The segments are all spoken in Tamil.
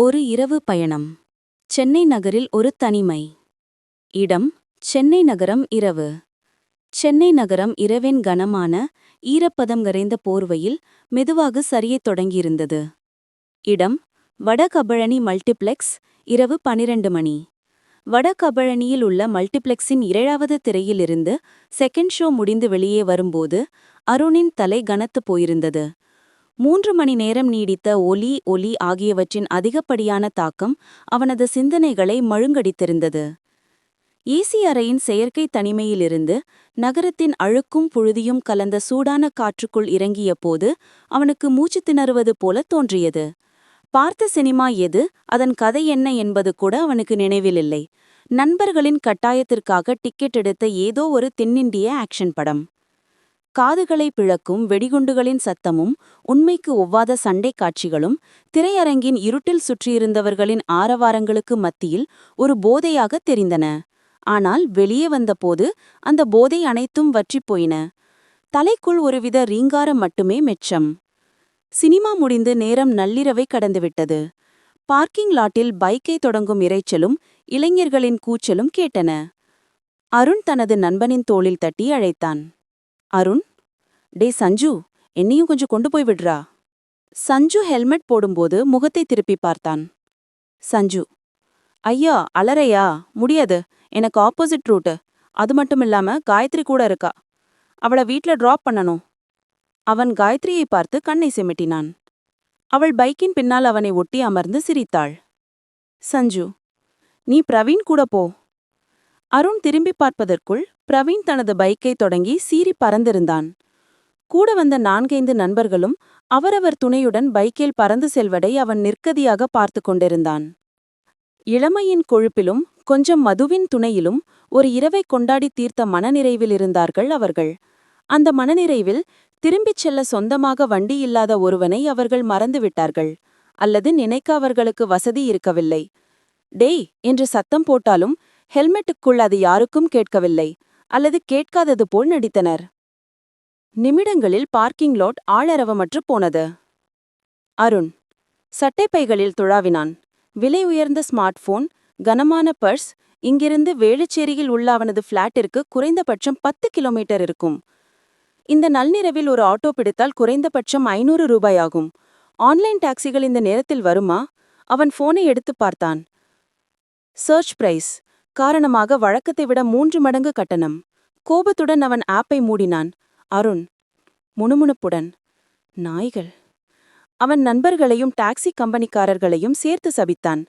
ஒரு இரவு பயணம். சென்னை நகரில் ஒரு தனிமை. இடம் சென்னை நகரம் இரவு. சென்னை நகரம் இரவின் கனமான ஈரப்பதம் கரைந்த போர்வையில் மெதுவாக சரியத் தொடங்கியிருந்தது. இடம் வடகபழனி மல்டிப்ளெக்ஸ் இரவு பனிரெண்டு மணி. வடகபழனியில் உள்ள மல்டிப்ளெக்ஸின் ஏழாவது திரையிலிருந்து செகண்ட் ஷோ முடிந்து வெளியே வரும்போது அருணின் தலை கனத்து போயிருந்தது. மூன்று மணி நேரம் நீடித்த ஒலி ஒலி ஆகியவற்றின் அதிகப்படியான தாக்கம் அவனது சிந்தனைகளை மழுங்கடித்திருந்தது. ஏசி அறையின் செயற்கை தனிமையிலிருந்து நகரத்தின் அழுக்கும் புழுதியும் கலந்த சூடான காற்றுக்குள் இறங்கிய போது அவனுக்கு மூச்சு திணறுவது போல தோன்றியது. பார்த்த சினிமா எது? அதன் கதை என்ன என்பது கூட அவனுக்கு நினைவிலில்லை. நண்பர்களின் கட்டாயத்திற்காக டிக்கெட் எடுத்த ஏதோ ஒரு தென்னிந்திய ஆக்ஷன் படம். காதுகளை பிளக்கும் வெடிகுண்டுகளின் சத்தமும் உண்மைக்கு ஒவ்வாத சண்டை காட்சிகளும் திரையரங்கின் இருட்டில் சுற்றியிருந்தவர்களின் ஆரவாரங்களுக்கு மத்தியில் ஒரு போதையாக தெரிந்தன. ஆனால் வெளியே வந்தபோது அந்த போதை அனைத்தும் வற்றிப் போயின. தலைக்குள் ஒருவித ரீங்காரம் மட்டுமே மெச்சம். சினிமா முடிந்து நேரம் நள்ளிரவை கடந்துவிட்டது. பார்க்கிங் லாட்டில் பைக்கை தொடங்கும் இரைச்சலும் இளைஞர்களின் கூச்சலும் கேட்டன. அருண் தனது நண்பனின் தோளில் தட்டி அழைத்தான். அருண் டே சஞ்சு என்னையும் கொஞ்சம் கொண்டு போய் விடுறா. சஞ்சு ஹெல்மெட் போடும்போது முகத்தை திருப்பி பார்த்தான். சஞ்சு ஐயா அலறையா? முடியாது. எனக்கு ஆப்போசிட் ரூட்டு. அது மட்டும் இல்லாம காயத்ரி கூட இருக்கா. அவளை வீட்ல டிராப் பண்ணணும். அவன் காயத்ரியை பார்த்து கண்ணை செமிட்டினான். அவள் பைக்கின் பின்னால் அவனை ஒட்டி அமர்ந்து சிரித்தாள். சஞ்சு நீ பிரவீன் கூட போ. அருண் திரும்பி பார்ப்பதற்குள் பிரவீன் தனது பைக்கை தொடங்கி சீறி பறந்திருந்தான். கூட வந்த நான்கைந்து நண்பர்களும் அவரவர் துணையுடன் பைக்கில் பறந்து செல்வதை அவன் நிற்கதியாக பார்த்து கொண்டிருந்தான். இளமையின் கொழுப்பிலும் கொஞ்சம் மதுவின் துணையிலும் ஒரு இரவை கொண்டாடி தீர்த்த மனநிறைவில் இருந்தார்கள் அவர்கள். அந்த மனநிறைவில் திரும்பிச் செல்ல சொந்தமாக வண்டி இல்லாத ஒருவனை அவர்கள் மறந்துவிட்டார்கள். அல்லது நினைக்க அவர்களுக்கு வசதி இருக்கவில்லை. டேய் என்று சத்தம் போட்டாலும் ஹெல்மெட்டுக்குள் அது யாருக்கும் கேட்கவில்லை. அல்லது கேட்காதது போல் நடித்தனர். நிமிடங்களில் பார்க்கிங் லாட் ஆளரவமற்று போனது. அருண் சட்டைப்பைகளில் துழாவினான். விலை உயர்ந்த ஸ்மார்ட் போன் கனமான பர்ஸ் இங்கிருந்து வேளுச்சேரியில் உள்ள அவனது ஃப்ளாட்டிற்கு குறைந்தபட்சம் பத்து கிலோமீட்டர் இருக்கும். இந்த நள்ளிரவில் ஒரு ஆட்டோ பிடித்தால் குறைந்தபட்சம் ஐநூறு ரூபாய் ஆகும். ஆன்லைன் டாக்ஸிகள் இந்த நேரத்தில் வருமா? அவன் போனை எடுத்து பார்த்தான். சர்ச் பிரைஸ் காரணமாக வழக்கத்தை விட மூன்று மடங்கு கட்டணம். கோபத்துடன் அவன் ஆப்பை மூடினான். அருண் முணுமுணுப்புடன் நாய்கள். அவன் நண்பர்களையும் டாக்ஸி கம்பெனிக்காரர்களையும் சேர்த்து சபித்தான்.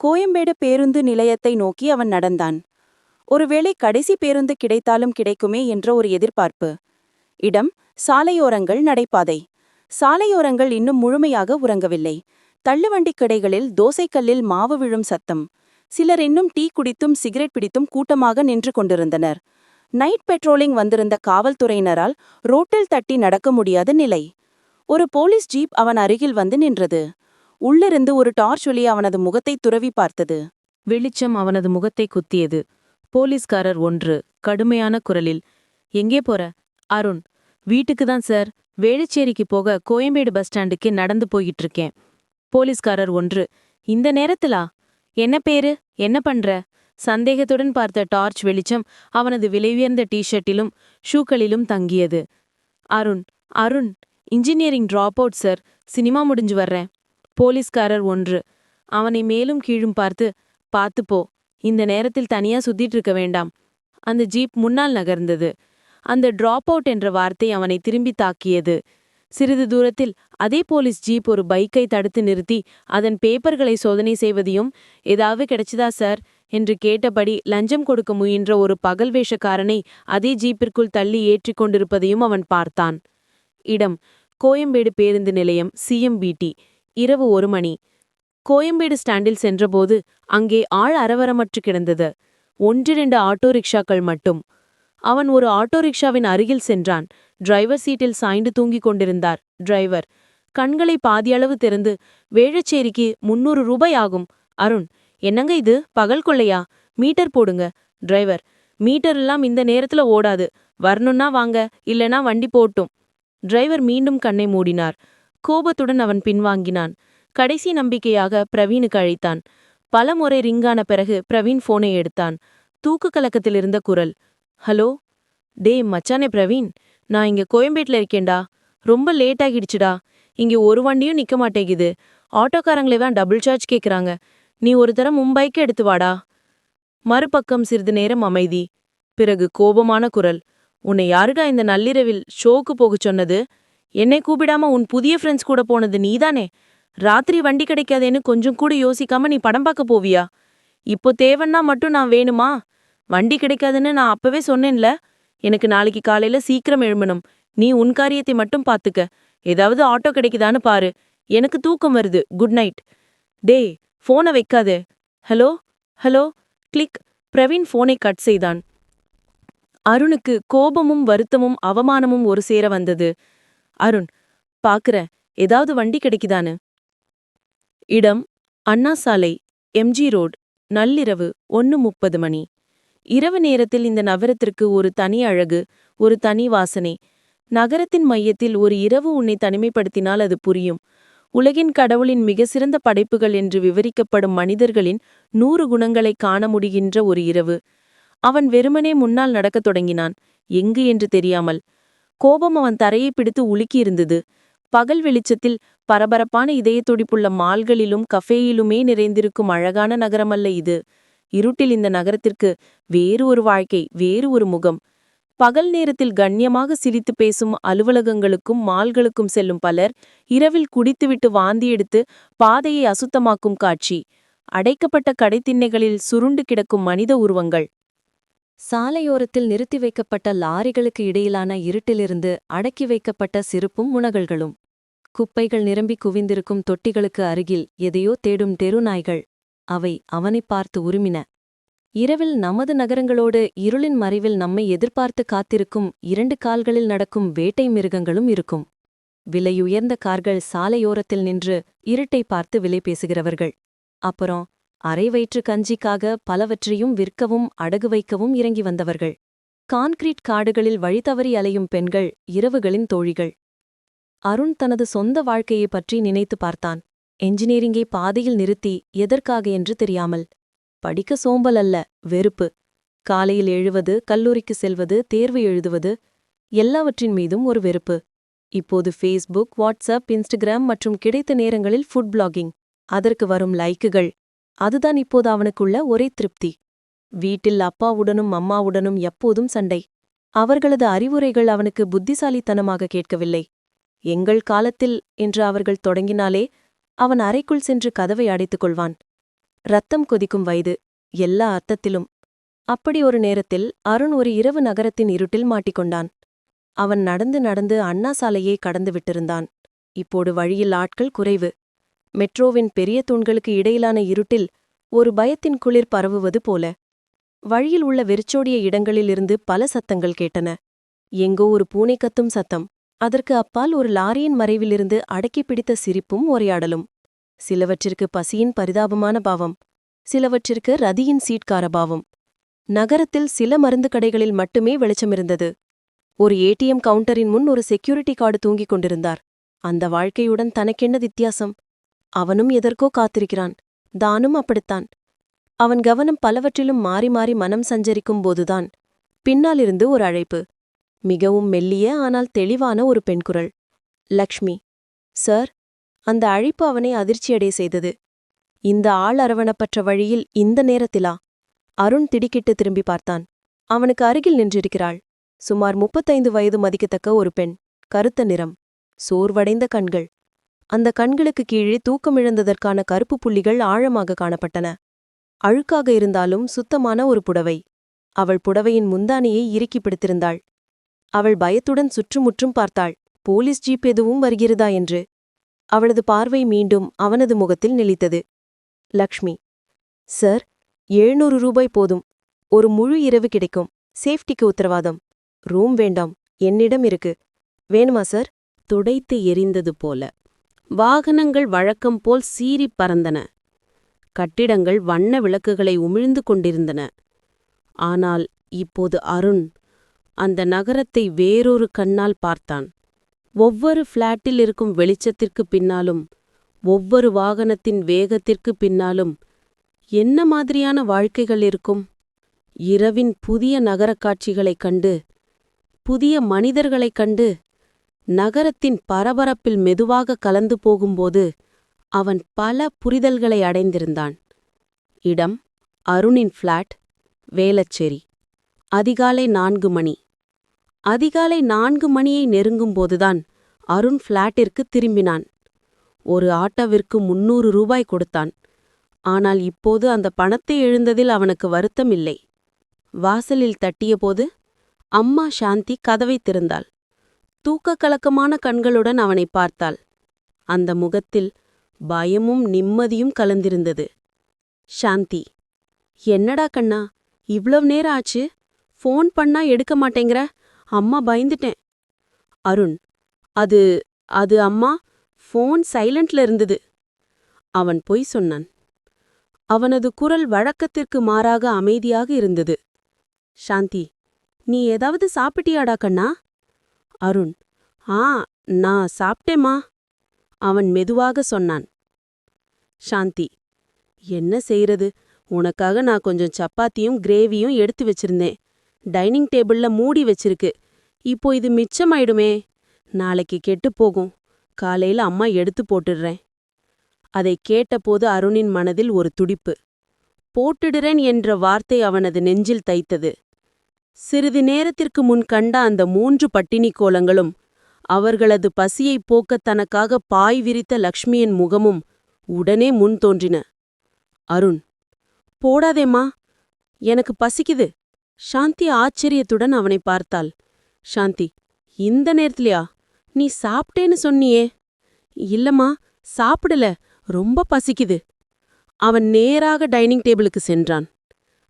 கோயம்பேடு பேருந்து நிலையத்தை நோக்கி அவன் நடந்தான். ஒருவேளை கடைசி பேருந்து கிடைத்தாலும் கிடைக்குமே என்ற ஒரு எதிர்பார்ப்பு. இடம் சாலையோரங்கள் நடைபாதை. சாலையோரங்கள் இன்னும் முழுமையாக உறங்கவில்லை. தள்ளுவண்டிக் கடைகளில் தோசைக்கல்லில் மாவு விழும் சத்தம். சிலர் இன்னும் டீ குடித்தும் சிகரெட் பிடித்தும் கூட்டமாக நின்று கொண்டிருந்தனர். நைட் பெட்ரோலிங் வந்திருந்த காவல்துறையினரால் ரோட்டில் தட்டி நடக்க முடியாத நிலை. ஒரு போலீஸ் ஜீப் அவன் அருகில் வந்து நின்றது. உள்ளிருந்து ஒரு டார்ச் ஒளி அவனது முகத்தை துறவி பார்த்தது. வெளிச்சம் அவனது முகத்தை குத்தியது. போலீஸ்காரர் ஒன்று கடுமையான குரலில் எங்கே போற? அருண் வீட்டுக்கு தான் சார். வேளச்சேரிக்கு போக கோயம்பேடு பஸ் ஸ்டாண்டுக்கு நடந்து போயிட்டு இருக்கேன். போலீஸ்காரர் ஒன்று இந்த நேரத்திலா? என்ன பேரு? என்ன பண்ற? சந்தேகத்துடன் பார்த்த டார்ச் வெளிச்சம் அவனது விலையுயர்ந்த டிஷர்ட்டிலும் ஷூக்களிலும் தங்கியது. Arun Arun engineering drop out sir cinema முடிஞ்சு வர்றேன். போலீஸ்காரர் ஒன்று. அவனை மேலும் கீழும் பார்த்து பார்த்து போ. இந்த நேரத்தில் தனியா சுத்திட்டு இருக்க வேண்டாம். அந்த ஜீப் முன்னால் நகர்ந்தது. அந்த டிராப் அவுட் என்ற வார்த்தை அவனை திரும்பி தாக்கியது. சிறிது தூரத்தில் அதே போலீஸ் ஜீப் ஒரு பைக்கை தடுத்து நிறுத்தி அதன் பேப்பர்களை சோதனை செய்வதையும் ஏதாவது கிடைச்சதா சார்? என்று கேட்டபடி லஞ்சம் கொடுக்க முயன்ற ஒரு பகல் வேஷக்காரனை அதே ஜீப்பிற்குள் தள்ளி ஏற்றிக் கொண்டிருப்பதையும் அவன் பார்த்தான். இடம் கோயம்பேடு பேருந்து நிலையம் சிஎம்பிடி இரவு ஒரு மணி. கோயம்பேடு ஸ்டாண்டில் சென்றபோது அங்கே ஆள் அரவரமற்று கிடந்தது. ஒன்றிரண்டு ஆட்டோ ரிக்ஷாக்கள் மட்டும். அவன் ஒரு ஆட்டோ ரிக்ஷாவின் அருகில் சென்றான். டிரைவர் சீட்டில் சாய்ந்து தூங்கிக் கொண்டிருந்தார். டிரைவர் கண்களை பாதியளவு திறந்து வேழச்சேரிக்கு முன்னூறு ரூபாய் ஆகும். அருண் என்னங்க இது? பகல் கொள்ளையா? மீட்டர் போடுங்க. டிரைவர் மீட்டர் எல்லாம் இந்த நேரத்துல ஓடாது. வரணும்னா வாங்க இல்லனா வண்டி போட்டும். டிரைவர் மீண்டும் கண்ணை மூடினார். கோபத்துடன் அவன் பின்வாங்கினான். கடைசி நம்பிக்கையாக பிரவீனுக்கு அழைத்தான். பல முறை ரிங்கான பிறகு பிரவீன் போனை எடுத்தான். தூக்கு கலக்கத்தில் இருந்த குரல் ஹலோ? டே மச்சானே பிரவீன் நான் இங்க கோயம்பேட்டில் இருக்கேன்டா. ரொம்ப லேட் ஆகிடுச்சுடா. இங்க ஒரு வண்டியும் நிக்க மாட்டேங்குது. ஆட்டோக்காரங்களே தான் டபுள் சார்ஜ் கேக்குறாங்க. நீ ஒரு தரம் மும்பைக்கு எடுத்து வாடா. மறுபக்கம் சிறிது நேரம் அமைதி. பிறகு கோபமான குரல். உன்னை யாருடா இந்த நள்ளிரவில் ஷோக்கு போகச் சொன்னது? என்னை கூப்பிடாம உன் புதிய ஃப்ரெண்ட்ஸ் கூட போனது நீதானே? ராத்திரி வண்டி கிடைக்காதேன்னு கொஞ்சம் கூட யோசிக்காம நீ படம் பார்க்க போவியா? இப்போ தேவன்னா மட்டும் நான் வேணுமா? வண்டி கிடைக்காதுன்னு நான் அப்பவே சொன்னேன்ல. எனக்கு நாளைக்கு காலையில சீக்கிரம் எழும்பணும். நீ உன் காரியத்தை மட்டும் பாத்துக்க. ஏதாவது ஆட்டோ கிடைக்குதான்னு பாரு. எனக்கு தூக்கம் வருது. Good night. டேய் போனை வைக்காதே. ஹலோ? ஹலோ? கிளிக். பிரவீன் போனை கட் செய்தான். அருணுக்கு கோபமும் வருத்தமும் அவமானமும் ஒரு சேர வந்தது. அருண் பாக்குற ஏதாவது வண்டி கிடைக்குதான்னு. இடம் அண்ணா சாலை எம்ஜி ரோட். நள்ளிரவு ஒன்னு முப்பது மணி. இரவு நேரத்தில் இந்த நகரத்திற்கு ஒரு தனி அழகு ஒரு தனி வாசனை. நகரத்தின் மையத்தில் ஒரு இரவு உன்னை தனிமைப்படுத்தினால் அது புரியும். உலகின் கடவுளின் மிக சிறந்த படைப்புகள் என்று விவரிக்கப்படும் மனிதர்களின் நூறு குணங்களை காண முடிகின்ற ஒரு இரவு. அவன் வெறுமனே முன்னால் நடக்கத் தொடங்கினான். எங்கு என்று தெரியாமல். கோபம் அவன் தரையை பிடித்து உலுக்கியிருந்தது. பகல் வெளிச்சத்தில் பரபரப்பான இதய துடிப்புள்ள மால்களிலும் கஃபேயிலுமே நிறைந்திருக்கும் அழகான நகரமல்ல இது. இருட்டில் இந்த நகரத்திற்கு வேறு ஒரு வாழ்க்கை வேறு ஒரு முகம். பகல் நேரத்தில் கண்ணியமாக சிரித்து பேசும் அலுவலகங்களுக்கும் மால்களுக்கும் செல்லும் பலர் இரவில் குடித்துவிட்டு வாந்தி எடுத்து பாதையை அசுத்தமாக்கும் காட்சி. அடைக்கப்பட்ட கடைத்திண்ணைகளில் சுருண்டு கிடக்கும் மனித உருவங்கள். சாலையோரத்தில் நிறுத்தி வைக்கப்பட்ட லாரிகளுக்கு இடையிலான இருட்டிலிருந்து அடக்கி வைக்கப்பட்ட சிறுப்பும் உணகல்களும் குப்பைகள் நிரம்பி குவிந்திருக்கும் தொட்டிகளுக்கு அருகில் எதையோ தேடும் தெருநாய்கள். அவை அவனைப் பார்த்து உருமின. இரவில் நமது நகரங்களோடு இருளின் மறைவில் நம்மை எதிர்பார்த்து காத்திருக்கும் இரண்டு கால்களில் நடக்கும் வேட்டை மிருகங்களும் இருக்கும். விலையுயர்ந்த கார்கள் சாலையோரத்தில் நின்று இருட்டை பார்த்து விலை பேசுகிறவர்கள். அப்புறம் அரை வயிற்று கஞ்சிக்காக பலவற்றையும் விற்கவும் அடகு வைக்கவும் இறங்கி வந்தவர்கள். கான்கிரீட் காடுகளில் வழித்தவறி அலையும் பெண்கள் இரவுகளின் தோழிகள். அருண் தனது சொந்த வாழ்க்கையைப் பற்றி நினைத்து பார்த்தான். என்ஜினியரிங்கை பாதையில் நிறுத்தி எதற்காக என்று தெரியாமல். படிக்க சோம்பல் அல்ல வெறுப்பு. காலையில் எழுவது கல்லூரிக்கு செல்வது தேர்வு எழுதுவது எல்லாவற்றின் மீதும் ஒரு வெறுப்பு. இப்போது ஃபேஸ்புக் வாட்ஸ்அப் இன்ஸ்டாகிராம் மற்றும் கிடைத்த நேரங்களில் ஃபுட் பிளாகிங் அதற்கு வரும் லைக்குகள் அதுதான் இப்போது அவனுக்குள்ள ஒரே திருப்தி. வீட்டில் அப்பாவுடனும் அம்மாவுடனும் எப்போதும் சண்டை. அவர்களது அறிவுரைகள் அவனுக்கு புத்திசாலித்தனமாக கேட்கவில்லை. எங்கள் காலத்தில் என்று அவர்கள் தொடங்கினாலே அவன் அறைக்குள் சென்று கதவை அடைத்துக் கொள்வான் ரத்தம் கொதிக்கும் வயது எல்லா அர்த்தத்திலும். அப்படி ஒரு நேரத்தில் அருண் ஒரு இரவு நகரத்தின் இருட்டில் மாட்டிக்கொண்டான். அவன் நடந்து நடந்து அண்ணா சாலையை கடந்து விட்டிருந்தான். இப்போது வழியில் ஆட்கள் குறைவு. மெட்ரோவின் பெரிய தூண்களுக்கு இடையிலான இருட்டில் ஒரு பயத்தின் குளிர் பரவுவது போல. வழியில் உள்ள வெறிச்சோடிய இடங்களிலிருந்து பல சத்தங்கள் கேட்டன. எங்கோ ஒரு பூனை கத்தும் சத்தம். அதற்கு அப்பால் ஒரு லாரியின் மறைவிலிருந்து அடக்கி பிடித்த சிரிப்பும் உரையாடலும். சிலவற்றிற்கு பசியின் பரிதாபமான பாவம். சிலவற்றிற்கு ரதியின் சீட்கார பாவம். நகரத்தில் சில மருந்து கடைகளில் மட்டுமே வெளிச்சமிருந்தது ஒரு ஏடிஎம் கவுண்டரின் முன் ஒரு செக்யூரிட்டி கார்டு தூங்கிக் கொண்டிருந்தார். அந்த வாழ்க்கையுடன் தனக்கென்ன வித்தியாசம்? அவனும் எதற்கோ காத்திருக்கிறான். தானும் அப்படித்தான். அவன் கவனம் பலவற்றிலும் மாறி மாறி மனம் சஞ்சரிக்கும் போதுதான் பின்னாலிருந்து ஒரு அழைப்பு. மிகவும் மெல்லிய ஆனால் தெளிவான ஒரு பெண்குரல் லக்ஷ்மி சார் அந்த அழைப்பு அவனை அதிர்ச்சியடைய செய்தது. இந்த ஆள் அரவணப்பற்ற வழியில் இந்த நேரத்திலா? அருண் திடுக்கிட்டு திரும்பி பார்த்தான். அவனுக்கு அருகில் நின்றிருக்கிறாள். சுமார் முப்பத்தைந்து வயது மதிக்கத்தக்க ஒரு பெண். கருத்த நிறம். சோர்வடைந்த கண்கள். அந்த கண்களுக்கு கீழே தூக்கமிழந்ததற்கான கருப்பு புள்ளிகள் ஆழமாக காணப்பட்டன. அழுக்காக இருந்தாலும் சுத்தமான ஒரு புடவை. அவள் புடவையின் முந்தானியை இறுக்கி பிடித்திருந்தாள். அவள் பயத்துடன் சுற்றுமுற்றும் பார்த்தாள். போலீஸ் ஜீப் எதுவும் வருகிறதா என்று? அவளது பார்வை மீண்டும் அவனது முகத்தில் நெளித்தது லக்ஷ்மி. சார் எழுநூறு ரூபாய் போதும். ஒரு முழு இரவு கிடைக்கும். சேஃப்டிக்கு உத்தரவாதம். ரூம் வேண்டாம். என்னிடம் இருக்கு. வேணுமா சார்? துடைத்து எரிந்தது போல. வாகனங்கள் வழக்கம் போல் சீறிப் பறந்தன. கட்டிடங்கள் வண்ண விளக்குகளை உமிழ்ந்து கொண்டிருந்தன. ஆனால் இப்போது அருண் அந்த நகரத்தை வேறொரு கண்ணால் பார்த்தான். ஒவ்வொரு ஃப்ளாட்டில் இருக்கும் வெளிச்சத்திற்கு பின்னாலும் ஒவ்வொரு வாகனத்தின் வேகத்திற்கு பின்னாலும் என்ன மாதிரியான வாழ்க்கைகள் இருக்கும்? இரவின் புதிய நகரக் காட்சிகளைக் கண்டு புதிய மனிதர்களைக் கண்டு நகரத்தின் பரபரப்பில் மெதுவாக கலந்து போகும்போது அவன் பல புரிதல்களை அடைந்திருந்தான். இடம் அருணின் ஃப்ளாட் வேலச்சேரி அதிகாலை நான்கு மணி. அதிகாலை நான்கு மணியை நெருங்கும்போதுதான் அருண் ஃப்ளாட்டிற்கு திரும்பினான். ஒரு ஆட்டோவிற்கு முன்னூறு ரூபாய் கொடுத்தான். ஆனால் இப்போது அந்த பணத்தை எழுந்ததில் அவனுக்கு வருத்தம் இல்லை. வாசலில் தட்டியபோது அம்மா சாந்தி கதவை திறந்தாள். தூக்க கலக்கமான கண்களுடன் அவனை பார்த்தாள். அந்த முகத்தில் பயமும் நிம்மதியும் கலந்திருந்தது. சாந்தி என்னடா கண்ணா இவ்வளவு நேரம் ஆச்சு? ஃபோன் பண்ணா எடுக்க மாட்டேங்கிற? அம்மா பயந்துட்டேன். அருண் அது அது அம்மா ஃபோன் சைலண்ட்ல இருந்தது. அவன் பொய் சொன்னான். அவனது குரல் வழக்கத்திற்கு மாறாக அமைதியாக இருந்தது. சாந்தி நீ ஏதாவது சாப்பிட்டியாடா கண்ணா? அருண் ஆ நான் சாப்பிட்டேம்மா அவன் மெதுவாக சொன்னான். சாந்தி என்ன செய்யறது உனக்காக நான் கொஞ்சம் சப்பாத்தியும் கிரேவியும் எடுத்து வச்சிருந்தேன். டைனிங் டேபிள்ல மூடி வச்சிருக்கு. இப்போ இது மிச்சமாயிடுமே. நாளைக்கு கெட்டுப் போகும். காலையில அம்மா எடுத்து போட்டுடுறேன். அதை கேட்டபோது அருணின் மனதில் ஒரு துடிப்பு. போட்டுடுறேன் என்ற வார்த்தை அவனது நெஞ்சில் தைத்தது. சிறிது நேரத்திற்கு முன் கண்ட அந்த மூன்று பட்டினி கோலங்களும் அவர்களது பசியைப் போக்கத் தனக்காக பாய் விரித்த லக்ஷ்மியின் முகமும் உடனே முன் தோன்றின. அருண் போடாதேம்மா. எனக்கு பசிக்குது. சாந்தி ஆச்சரியத்துடன் அவனை பார்த்தாள். சாந்தி இந்த நேரத்திலயா? நீ சாப்பிட்டேன்னு சொன்னியே. இல்லம்மா சாப்பிடல. ரொம்ப பசிக்குது. அவன் நேராக டைனிங் டேபிளுக்கு சென்றான்.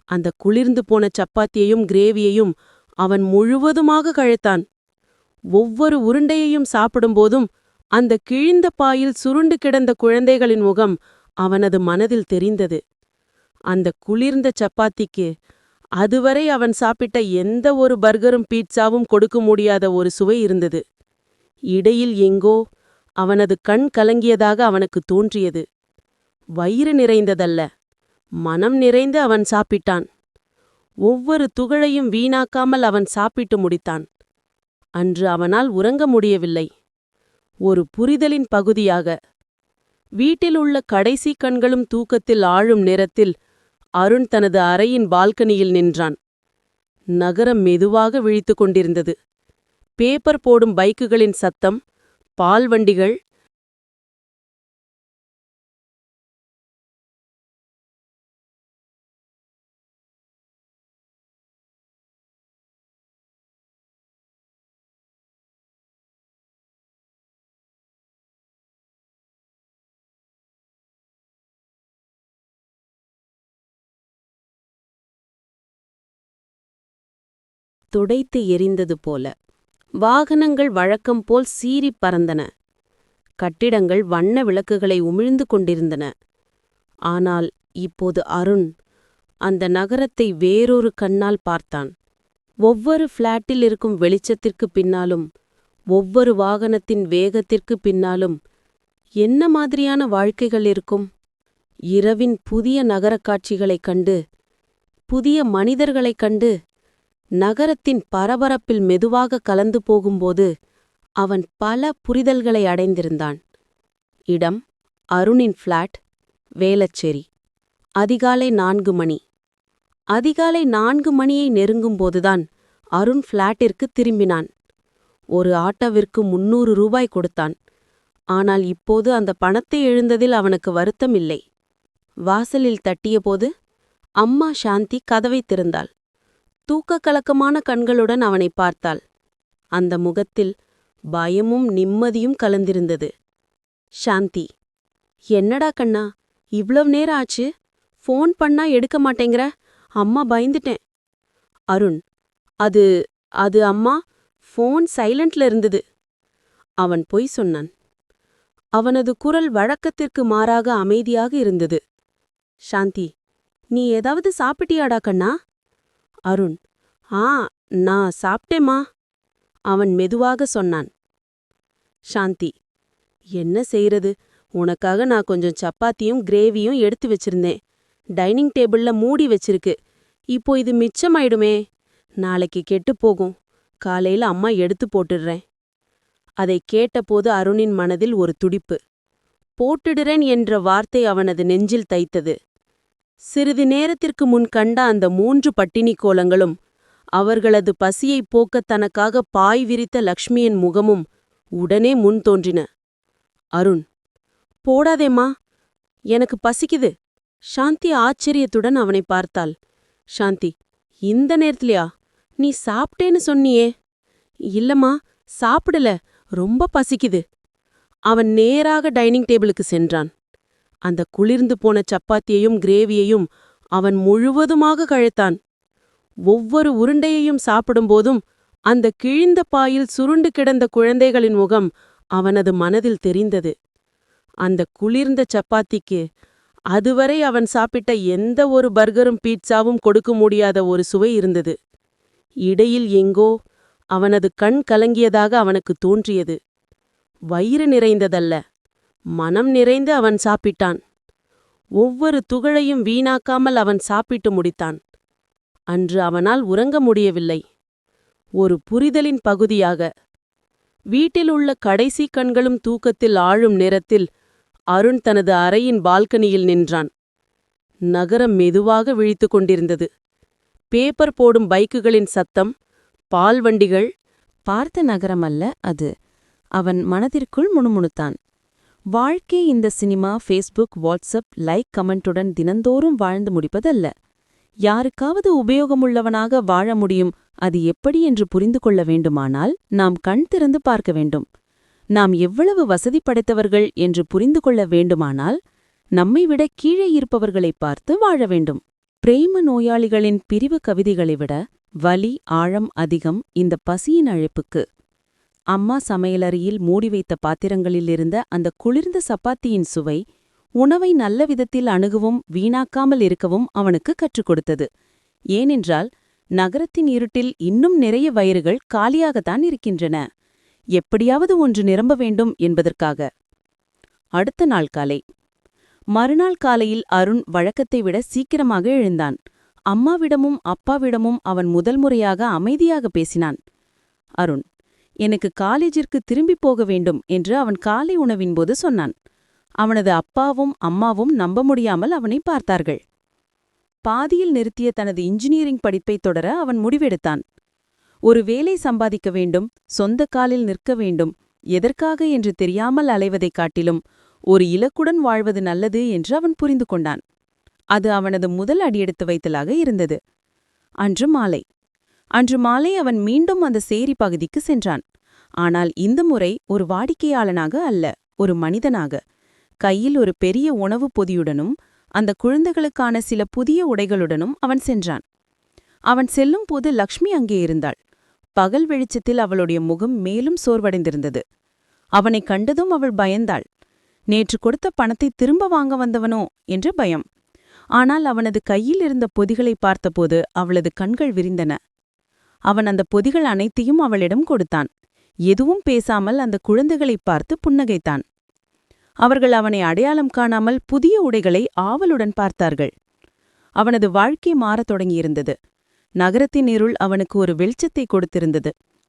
அந்த குளிர்ந்து போன சப்பாத்தியையும் கிரேவியையும் அவன் முழுவதுமாக கழைத்தான். ஒவ்வொரு உருண்டையையும் சாப்பிடும்போதும் அந்த கிழிந்த பாயில் சுருண்டு கிடந்த குழந்தைகளின் முகம் அவனது மனதில் தெரிந்தது. அந்த குளிர்ந்த சப்பாத்திக்கு அதுவரை அவன் சாப்பிட்ட எந்த ஒரு பர்கரும் பீட்சாவும் கொடுக்க முடியாத ஒரு சுவை இருந்தது. இடையில் எங்கோ அவனது கண் கலங்கியதாக அவனுக்கு தோன்றியது. வயிறு நிறைந்ததல்ல. மனம் நிறைந்து அவன் சாப்பிட்டான். ஒவ்வொரு துகளையும் வீணாக்காமல் அவன் சாப்பிட்டு முடித்தான். அன்று அவனால் உறங்க முடியவில்லை. ஒரு புரிதலின் பகுதியாக வீட்டில் உள்ள கடைசி கண்களும் தூக்கத்தில் ஆழும் நேரத்தில் அருண் தனது அறையின் பால்கனியில் நின்றான். நகரம் மெதுவாக விழித்துக் கொண்டிருந்தது. பேப்பர் போடும் பைக்குகளின் சத்தம் பால் வண்டிகள் துடைத்து எரிந்தது போல. வாகனங்கள் வழக்கம் போல் சீறிப் பறந்தன. கட்டிடங்கள் வண்ண விளக்குகளை உமிழ்ந்து கொண்டிருந்தன. ஆனால் இப்போது அருண் அந்த நகரத்தை வேறொரு கண்ணால் பார்த்தான். ஒவ்வொரு ஃப்ளாட்டில் இருக்கும் வெளிச்சத்திற்கு பின்னாலும் ஒவ்வொரு வாகனத்தின் வேகத்திற்கு பின்னாலும் என்ன மாதிரியான வாழ்க்கைகள் இருக்கும்? இரவின் புதிய நகரக் காட்சிகளைக் கண்டு புதிய மனிதர்களைக் கண்டு நகரத்தின் பரபரப்பில் மெதுவாக கலந்து போகும்போது அவன் பல புரிதல்களை அடைந்திருந்தான். இடம் அருணின் ஃப்ளாட் வேலச்சேரி அதிகாலை நான்கு மணி. அதிகாலை நான்கு மணியை நெருங்கும்போதுதான் அருண் ஃப்ளாட்டிற்கு திரும்பினான். ஒரு ஆட்டோவிற்கு முன்னூறு ரூபாய் கொடுத்தான். ஆனால் இப்போது அந்த பணத்தை எழுந்ததில் அவனுக்கு வருத்தம் இல்லை. வாசலில் தட்டியபோது அம்மா சாந்தி கதவை திறந்தாள். கலக்கமான கண்களுடன் அவனை பார்த்தாள். அந்த முகத்தில் பயமும் நிம்மதியும் கலந்திருந்தது. சாந்தி என்னடா கண்ணா இவ்வளவு நேரம் ஆச்சு? ஃபோன் பண்ணா எடுக்க மாட்டேங்கிற? அம்மா பயந்துட்டேன். அருண் அது அது அம்மா ஃபோன் சைலண்ட்ல இருந்தது. அவன் பொய் சொன்னான். அவனது குரல் வழக்கத்திற்கு மாறாக அமைதியாக இருந்தது. சாந்தி நீ ஏதாவது சாப்பிட்டியாடா கண்ணா? அருண். ஆ நான் சாப்பிட்டேமா அவன் மெதுவாக சொன்னான். சாந்தி என்ன செய்யறது உனக்காக நான் கொஞ்சம் சப்பாத்தியும் கிரேவியும் எடுத்து வச்சிருந்தேன். டைனிங் டேபிள்ல மூடி வச்சிருக்கு. இப்போ இது மிச்சமாயிடுமே. நாளைக்கு கெட்டுப் போகும். காலையில அம்மா எடுத்து போட்டுடுறேன். அதை கேட்டபோது அருணின் மனதில் ஒரு துடிப்பு. போட்டுடுறேன் என்ற வார்த்தை அவனது நெஞ்சில் தைத்தது. சிறிது நேரத்திற்கு முன் கண்ட அந்த மூன்று பட்டினி கோலங்களும் அவர்களது பசியைப் போக்க தனக்காக பாய் விரித்த லக்ஷ்மியின் முகமும் உடனே முன் தோன்றின. அருண் போடாதேம்மா எனக்கு பசிக்குது. சாந்தி ஆச்சரியத்துடன் அவனை பார்த்தாள். சாந்தி இந்த நேரத்துலயா? நீ சாப்பிட்டேன்னு சொன்னியே. இல்லம்மா சாப்பிடல ரொம்ப பசிக்குது. அவன் நேராக டைனிங் டேபிளுக்கு சென்றான். அந்த குளிர்ந்து போன சப்பாத்தியையும் கிரேவியையும் அவன் முழுவதுமாக கழைத்தான். ஒவ்வொரு உருண்டையையும் சாப்பிடும்போதும் அந்த கிழிந்த பாயில் சுருண்டு கிடந்த குழந்தைகளின் முகம் அவனது மனதில் தெரிந்தது. அந்த குளிர்ந்த சப்பாத்திக்கு அதுவரை அவன் சாப்பிட்ட எந்த ஒரு பர்கரும் பீட்சாவும் கொடுக்க முடியாத ஒரு சுவை இருந்தது. இடையில் எங்கோ அவனது கண் கலங்கியதாக அவனுக்கு தோன்றியது. வயிறு நிறைந்ததல்ல. மனம் நிறைந்து அவன் சாப்பிட்டான். ஒவ்வொரு துகளையும் வீணாக்காமல் அவன் சாப்பிட்டு முடித்தான். அன்று அவனால் உறங்க முடியவில்லை. ஒரு புரிதலின் பகுதியாக வீட்டில் உள்ள கடைசி கண்களும் தூக்கத்தில் ஆழும் நேரத்தில் அருண் தனது அறையின் பால்கனியில் நின்றான். நகரம் மெதுவாக விழித்துக் கொண்டிருந்தது. பேப்பர் போடும் பைக்குகளின் சத்தம் பால் வண்டிகள் பார்த்த நகரமல்ல அது. அவன் மனதிற்குள் முணுமுணுத்தான். வாழ்க்கை இந்த சினிமா ஃபேஸ்புக் வாட்ஸ்அப் லைக் கமெண்ட்டுடன் தினந்தோறும் வாழ்ந்து முடிப்பதல்ல. யாருக்காவது உபயோகமுள்ளவனாக வாழ முடியும் அது எப்படி என்று புரிந்து கொள்ள வேண்டுமானால் நாம் கண் திறந்து பார்க்க வேண்டும். நாம் எவ்வளவு வசதி படைத்தவர்கள் என்று புரிந்து கொள்ள வேண்டுமானால் நம்மை விட கீழே இருப்பவர்களைப் பார்த்து வாழ வேண்டும். பிரேம நோயாளிகளின் பிரிவு கவிதைகளை விட வலி ஆழம் அதிகம் இந்த பசியின் அழைப்புக்கு. அம்மா சமையலறையில் மூடி வைத்த பாத்திரங்களில் இருந்த அந்த குளிர்ந்த சப்பாத்தியின் சுவை உணவை நல்ல விதத்தில் அணுகவும் வீணாக்காமல் இருக்கவும் அவனுக்கு கற்றுக் கொடுத்தது. ஏனென்றால் நகரத்தின் இருட்டில் இன்னும் நிறைய வயிறுகள் காலியாகத்தான் இருக்கின்றன. எப்படியாவது ஒன்று நிரம்ப வேண்டும் என்பதற்காக. அடுத்த நாள் காலை. மறுநாள் காலையில் அருண் வழக்கத்தை விட சீக்கிரமாக எழுந்தான். அம்மாவிடமும் அப்பாவிடமும் அவன் முதல் முறையாக அமைதியாக பேசினான். அருண் எனக்கு காலேஜிற்கு திரும்பிப் போக வேண்டும் என்று அவன் காலை உணவின்போது சொன்னான். அவனது அப்பாவும் அம்மாவும் நம்ப முடியாமல் அவனை பார்த்தார்கள். பாதியில் நிறுத்திய தனது இன்ஜினியரிங் படிப்பைத் தொடர அவன் முடிவெடுத்தான். ஒரு வேலை சம்பாதிக்க வேண்டும் சொந்த காலில் நிற்க வேண்டும் எதற்காக என்று தெரியாமல் அலைவதைக் காட்டிலும் ஒரு இலக்குடன் வாழ்வது நல்லது என்று அவன் புரிந்து கொண்டான். அது அவனது முதல் அடியெடுத்து வைத்தலாக இருந்தது. அன்று மாலை அன்று மாலை அவன் மீண்டும் அந்த சேரி பகுதிக்கு சென்றான். ஆனால் இந்த முறை ஒரு வாடிக்கையாளனாக அல்ல ஒரு மனிதனாக. கையில் ஒரு பெரிய உணவுப் பொதியுடனும் அந்த குழந்தைகளுக்கான சில புதிய உடைகளுடனும் அவன் சென்றான். அவன் செல்லும் போது லக்ஷ்மி அங்கே இருந்தாள். பகல் வெளிச்சத்தில் அவளுடைய முகம் மேலும் சோர்வடைந்திருந்தது. அவனைக் கண்டதும் அவள் பயந்தாள். நேற்று கொடுத்த பணத்தை திரும்ப வாங்க வந்தவனோ? என்ற பயம். ஆனால் அவனது கையில் இருந்த பொதிகளை பார்த்தபோது அவளது கண்கள் விரிந்தன. அவன் அந்த பொதிகள் அனைத்தையும் அவளிடம் கொடுத்தான். எதுவும் பேசாமல் அந்த குழந்தைகளைப் பார்த்து புன்னகைத்தான். அவர்கள் அவனை அடையாளம் காணாமல் புதிய உடைகளை ஆவலுடன் பார்த்தார்கள். அவனது வாழ்க்கை மாறத் தொடங்கியிருந்தது. நகரத்தின் இருள் அவனுக்கு ஒரு வெளிச்சத்தை கொடுத்திருந்தது.